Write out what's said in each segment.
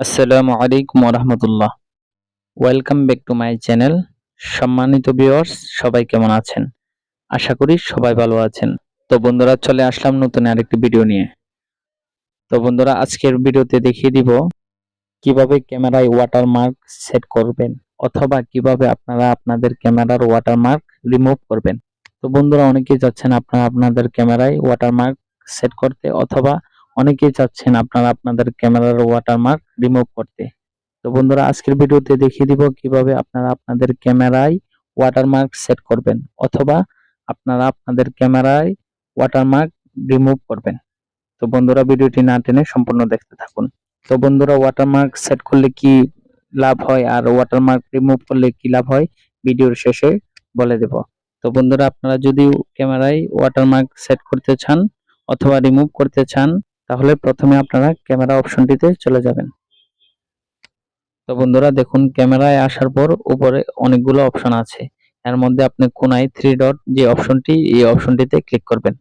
আসসালামু আলাইকুম রহমতুল্লাহ welcome back to my channel সম্মানিত ভিউয়ার্স সবাই কেমন আছেন? আশা করি সবাই ভালো আছেন। তো বন্ধুরা, চলে আসলাম নতুন আরেকটি ভিডিও নিয়ে। তো বন্ধুরা, আজকের ভিডিওতে দেখিয়ে দিব কীভাবে ক্যামেরায় ওয়াটারমার্ক সেট করবেন অথবা কীভাবে আপনারা আপনাদের ক্যামেরার ওয়াটারমার্ক রিমুভ করবেন। তো বন্ধুরা, অনেকেই যাচ্ছেন আপনারা আপনাদের ক্যামেরায় ওয়াটারমার্ক সেট করতে অথবা অনেকেই চাচ্ছেন আপনারা আপনাদের ক্যামেরার ওয়াটারমার্ক রিমুভ করতে। তো বন্ধুরা, আজকের ভিডিওতে দেখিয়ে দিব কীভাবে আপনারা আপনাদের ক্যামেরায় ওয়াটারমার্ক সেট করবেন অথবা আপনারা আপনাদের ক্যামেরায় ওয়াটারমার্ক রিমুভ করবেন। তো বন্ধুরা, ভিডিওটি না টেনে সম্পূর্ণ দেখতে থাকুন। তো বন্ধুরা ওয়াটারমার্ক সেট করলে কি লাভ হয় আর ওয়াটারমার্ক রিমুভ করলে কি লাভ হয় ভিডিওর শেষে বলে দেব। তো বন্ধুরা, আপনারা যদি ক্যামেরায় ওয়াটারমার্ক সেট করতে চান অথবা রিমুভ করতে চান তাহলে প্রথমে আপনারা ক্যামেরা অপশনটিতে চলে যাবেন। তো বন্ধুরা, দেখুন, ক্যামেরায় আসার পর উপরে অনেকগুলো অপশন আছে। এর মধ্যে আপনি কোনায় থ্রি ডট যে অপশনটি, এই অপশনটিতে ক্লিক করবেন।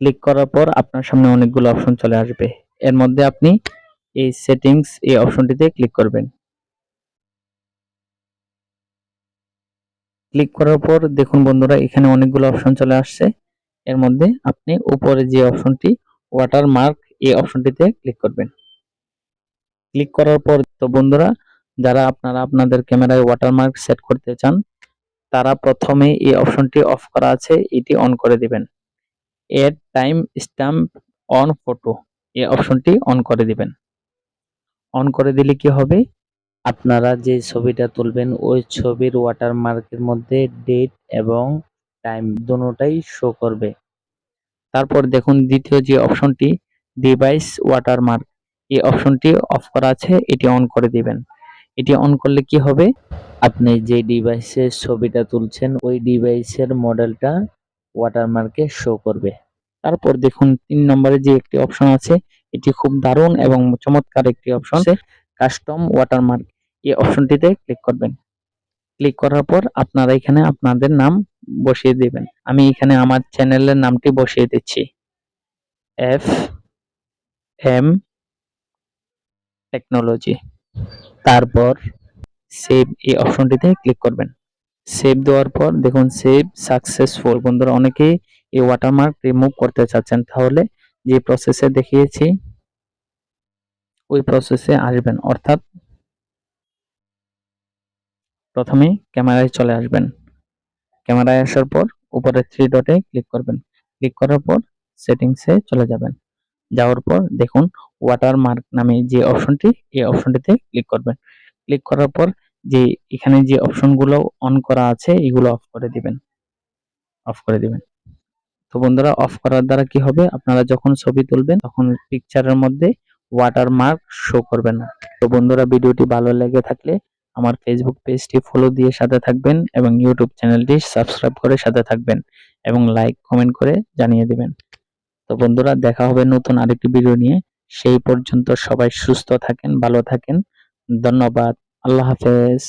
ক্লিক করার পর আপনার সামনে অনেকগুলো অপশন চলে আসবে। এর মধ্যে আপনি এই সেটিংস এই অপশনটিতে ক্লিক করবেন। ক্লিক করার পর দেখুন বন্ধুরা, এখানে অনেকগুলো অপশন চলে আসছে। এর মধ্যে আপনি উপরে যে অপশনটি ওয়াটার মার্ক এই অপশনটিতে ক্লিক করবেন। ক্লিক করার পর তো বন্ধুরা, যারা আপনারা আপনাদের ক্যামেরায় ওয়াটারমার্ক সেট করতে চান, তারা প্রথমে এই অপশনটি অফ করা আছে, এটি অন করে দিবেন। এর টাইম স্ট্যাম্প অন ফটো এই অপশনটি অন করে দিবেন। অন করে দিলে কি হবে? আপনারা যে ছবিটা তুলবেন, ওই ছবির ওয়াটারমার্কের মধ্যে ডেট এবং টাইম দুটোটাই শো করবে। তারপর দেখুন দ্বিতীয় যে অপশনটি ডিভাইস ওয়াটারমার্ক এই অপশনটি অফ করা আছে, এটি অন করে দিবেন। এটি অন করলে কি হবে? আপনি যে ডিভাইসের ছবিটা তুলছেন, ওই ডিভাইসের মডেলটা ওয়াটারমার্কে শো করবে। তারপর দেখুন তিন নম্বরে যে একটি অপশন আছে, এটি খুব দারুণ এবং চমৎকার একটি অপশন কাস্টম ওয়াটারমার্ক এই অপশনটিতে ক্লিক করবেন। ক্লিক করার পর আপনারা এখানে আপনাদের নাম বসিয়ে দিবেন। আমি এখানে আমার চ্যানেলের নামটি বসিয়ে দিচ্ছি। এফ এম টেকনোলজি তারপর সেভ এই অপশনটিতে ক্লিক করবেন। সেভ দেওয়ার পর দেখুন সেভ সাকসেসফুল বন্ধুরা, অনেকেই এই ওয়াটারমার্ক রিমুভ করতে চাচ্ছেন। তাহলে যে প্রসেসে দেখিয়েছি, ওই প্রসেসে আসবেন। অর্থাৎ প্রথমে ক্যামেরায় চলে আসবেন। ক্যামেরায় আসার পর উপরে থ্রি ডটে ক্লিক করবেন। ক্লিক করার পর সেটিংসে চলে যাবেন। যাওয়ার পর দেখুন ওয়াটারমার্ক নামে যে অপশনটি এই অপশনটিতে ক্লিক করবেন। ক্লিক করার পর যে এখানে যে অপশনগুলো অন করা আছে, এগুলো অফ করে দিবেন। অফ করে দিবেন। তো বন্ধুরা অফ করার দ্বারা কি হবে? আপনারা যখন ছবি তুলবেন, তখন পিকচারের মধ্যে ওয়াটারমার্ক শো করবে না। তো বন্ধুরা, ভিডিওটি ভালো লেগে থাকলে আমার ফেসবুক পেজটি ফলো দিয়ে সাথে থাকবেন এবং ইউটিউব চ্যানেলটি সাবস্ক্রাইব করে সাথে থাকবেন এবং লাইক কমেন্ট করে জানিয়ে দেবেন। তো বন্ধুরা, দেখা হবে নতুন আরেকটি ভিডিও নিয়ে। সেই পর্যন্ত সবাই সুস্থ থাকেন, ভালো থাকেন। ধন্যবাদ। আল্লাহ হাফেজ।